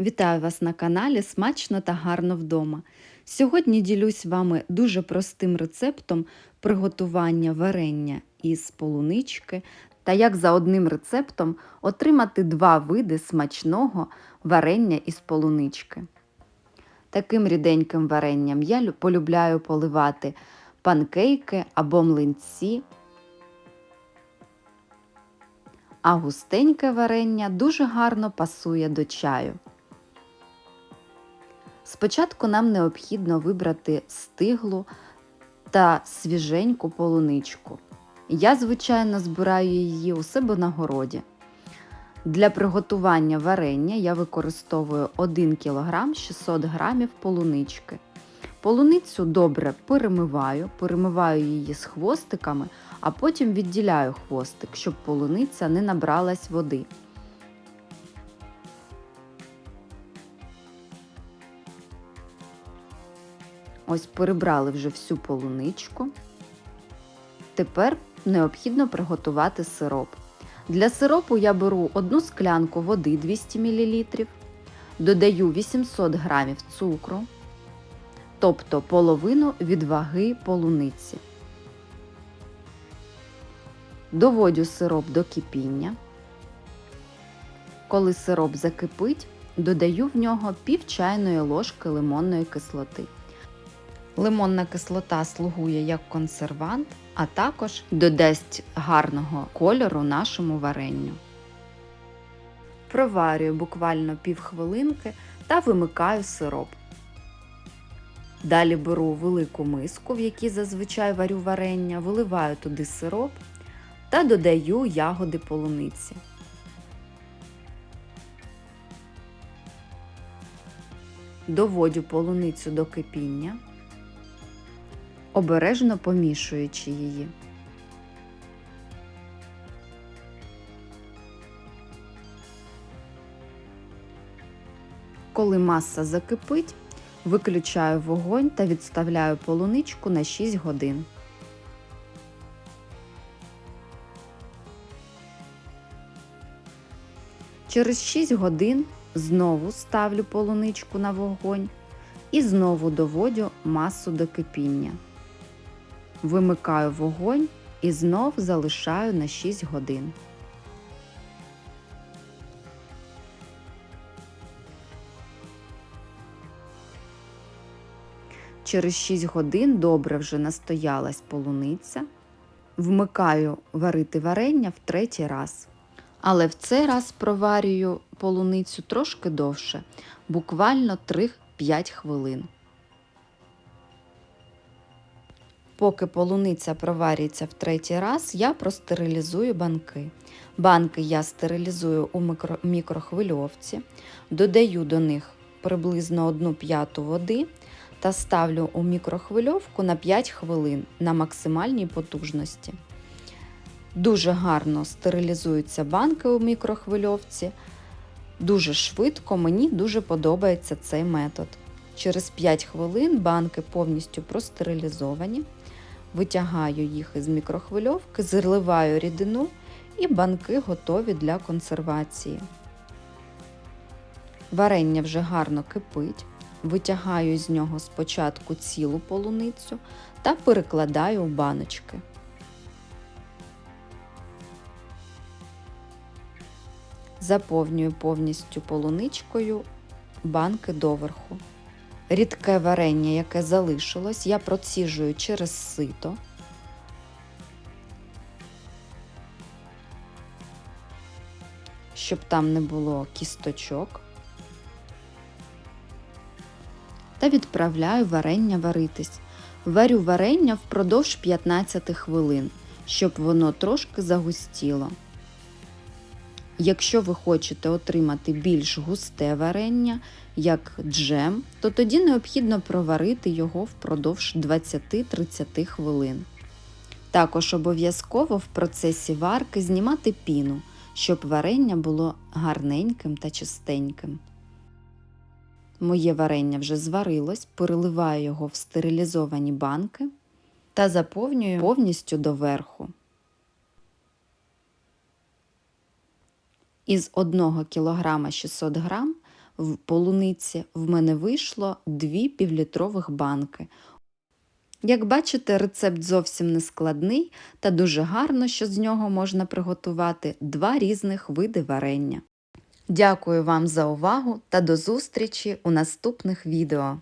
Вітаю вас на каналі Смачно та гарно вдома. Сьогодні ділюсь вами дуже простим рецептом приготування варення із полунички та як за одним рецептом отримати два види смачного варення із полунички. Таким ріденьким варенням я полюбляю поливати панкейки або млинці. А густеньке варення дуже гарно пасує до чаю. Спочатку нам необхідно вибрати стиглу та свіженьку полуничку. Я, звичайно, збираю її у себе на городі. Для приготування варення я використовую 1 кг 600 г полунички. Полуницю добре перемиваю, перемиваю її з хвостиками, а потім відділяю хвостик, щоб полуниця не набралась води. Ось перебрали вже всю полуничку. Тепер необхідно приготувати сироп. Для сиропу я беру одну склянку води 200 мл, додаю 800 г цукру, тобто половину від ваги полуниці. Доводю сироп до кипіння. Коли сироп закипить, додаю в нього пів чайної ложки лимонної кислоти. Лимонна кислота слугує як консервант, а також додасть гарного кольору нашому варенню. Проварюю буквально півхвилинки та вимикаю сироп. Далі беру велику миску, в якій зазвичай варю варення, виливаю туди сироп та додаю ягоди полуниці. Доводю полуницю до кипіння обережно помішуючи її. Коли маса закипить, виключаю вогонь та відставляю полуничку на 6 годин. Через 6 годин знову ставлю полуничку на вогонь і знову доводю масу до кипіння. Вимикаю вогонь і знов залишаю на 6 годин. Через 6 годин добре вже настоялась полуниця. Вмикаю варити варення в третій раз. Але в цей раз проварюю полуницю трошки довше, буквально 3-5 хвилин. Поки полуниця проварюється в третій раз, я простерилізую банки. Банки я стерилізую у мікро- мікрохвильовці, додаю до них приблизно 1 п'яту води та ставлю у мікрохвильовку на 5 хвилин на максимальній потужності. Дуже гарно стерилізуються банки у мікрохвильовці. Дуже швидко, мені дуже подобається цей метод. Через 5 хвилин банки повністю простерилізовані. Витягаю їх із мікрохвильовки, заливаю рідину і банки готові для консервації. Варення вже гарно кипить. Витягаю з нього спочатку цілу полуницю та перекладаю у баночки. Заповнюю повністю полуничкою банки доверху. Рідке варення, яке залишилось, я проціжую через сито. Щоб там не було кісточок. Та відправляю варення варитись. Варю варення впродовж 15 хвилин, щоб воно трошки загустіло. Якщо ви хочете отримати більш густе варення, як джем, то тоді необхідно проварити його впродовж 20-30 хвилин. Також обов'язково в процесі варки знімати піну, щоб варення було гарненьким та чистеньким. Моє варення вже зварилось, переливаю його в стерилізовані банки та заповнюю повністю доверху. Із 1 кг 600 г в полуниці в мене вийшло дві півлітрових банки. Як бачите, рецепт зовсім не складний та дуже гарно, що з нього можна приготувати два різних види варення. Дякую вам за увагу та до зустрічі у наступних відео.